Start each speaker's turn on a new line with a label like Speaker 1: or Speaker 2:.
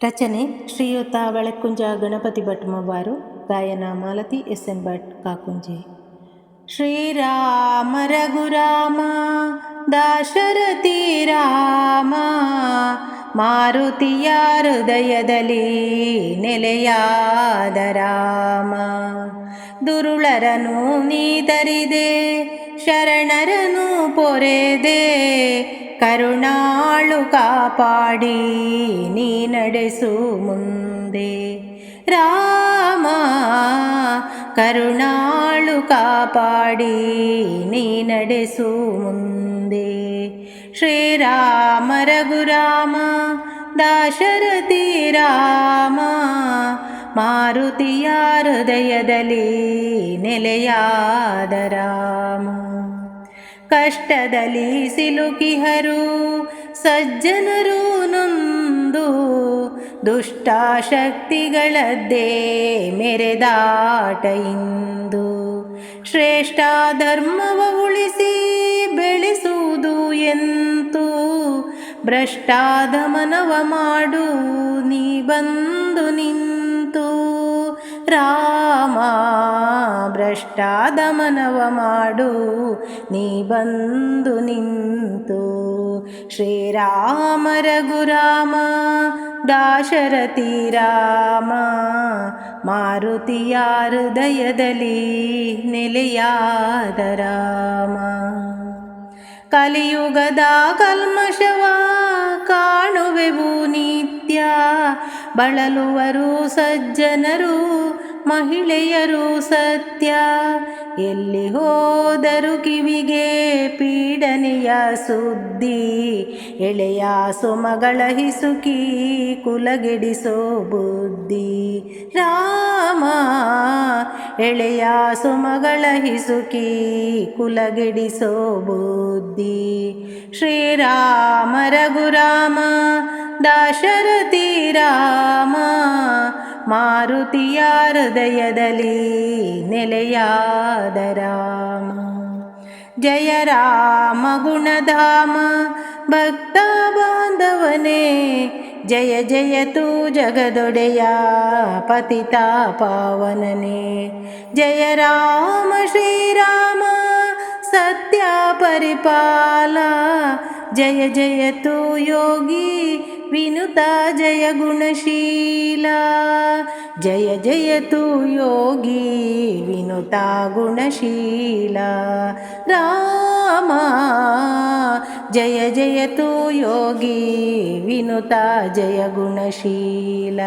Speaker 1: ರಚನೆ ಶ್ರೀಯುತ ಬೆಳಕುಂಜ ಗಣಪತಿ ಭಟ್ಮವಾರು ಗಾಯನ ಮಾಲತಿ ಎಸ್ ಎನ್ ಭಟ್ ಕಾಕುಂಜಿ. ಶ್ರೀರಾಮ ರಘುರಾಮ, ದಾಶರಥಿ ರಾಮ ಮಾರುತಿಯ ಹೃದಯದಲ್ಲಿ ನೆಲೆಯಾದ ರಾಮ. ದುರುಳರನು ನೀ ತರಿದೆ, ಶರಣರನು ಪೊರೆದೆ ಕರುಣಾಳು ಕಾಪಾಡಿ, ನೀ ನಡೆಸು ಮುಂದೆ. ರಾಮ, ಕರುಣಾಳು ಕಾಪಾಡಿ, ನೀ ನಡೆಸು ಮುಂದೆ. ಶ್ರೀರಾಮ ರಘುರಾಮ, ದಾಶರಥಿ ರಾಮ, ಮಾರುತಿಯ ಹೃದಯದಲ್ಲಿ ನೆಲೆಯಾದ ರಾಮ. ಕಷ್ಟದಲ್ಲಿ ಸಿಲುಕಿಹರು. ಸಜ್ಜನರು ನೊಂದು ದುಷ್ಟಾಶಕ್ತಿಗಳದ್ದೇ ಮೆರೆದಾಟ ಇಂದು ಶ್ರೇಷ್ಠ ಧರ್ಮವ ಉಳಿಸಿ ಬೆಳೆಸುವುದು ಎಂತು. ಭ್ರಷ್ಟಾದಮನವ ಮಾಡು ನೀ ಬಂದು ನಿಂತು. ರಾಮ ಭ್ರಷ್ಟಾದಮನವ ಮಾಡು. ನೀ ಬಂದು ನಿಂತು ಶ್ರೀರಾಮ ಗುರಾಮ ದಾಶರಥಿ ರಾಮ, ಮಾರುತಿಯ ಹೃದಯದಲ್ಲಿ ನೆಲೆಯಾದ ರಾಮ. ಕಲಿಯುಗದ ಕಲ್ಮಶವ ಕಾಣುವೆವು ನಿತ್ಯ, ಬಳಲುವರು ಸಜ್ಜನರು ಮಹಿಳೆಯರು ಸತ್ಯ. ಎಲ್ಲಿ ಹೋದರು ಕಿವಿಗೆ ಪೀಡನೆಯ ಸುದ್ದಿ. ಎಳೆಯ ಸುಮಗಳ ಹಿಸುಕಿ ಕುಲಗೆಡಿಸೋ ಬುದ್ಧಿ. ರಾಮ, ಎಳೆಯ ಸುಮಗಳ ಹಿಸುಕಿ ಕುಲಗೆಡಿಸೋ ಬುದ್ಧಿ. ಶ್ರೀರಾಮ, ರಘುರಾಮ, ದಾಶರಥಿ ರಾಮ ಮಾರುತಿಯ ಹೃದಯದಲ್ಲಿ ನೆಲೆಯಾದ ರಾಮ ಜಯ ರಾಮ ಗುಣಧಾಮ ಭಕ್ತ ಬಾಂಧವನೇ ಜಯ ಜಯ ತು ಜಗದೊಡೆಯ ಪತಿತ ಪಾವನನೇ ಜಯ ರಾಮ ಶ್ರೀರಾಮ ಸತ್ಯ ಪರಿಪಾಲ జయ జయతో యోగి వినుత జయ గుణశీల. జయ జయతో యోగి వినుత గుణశీల. రామా జయ జయతో యోగి వినుత జయ గుణశీల.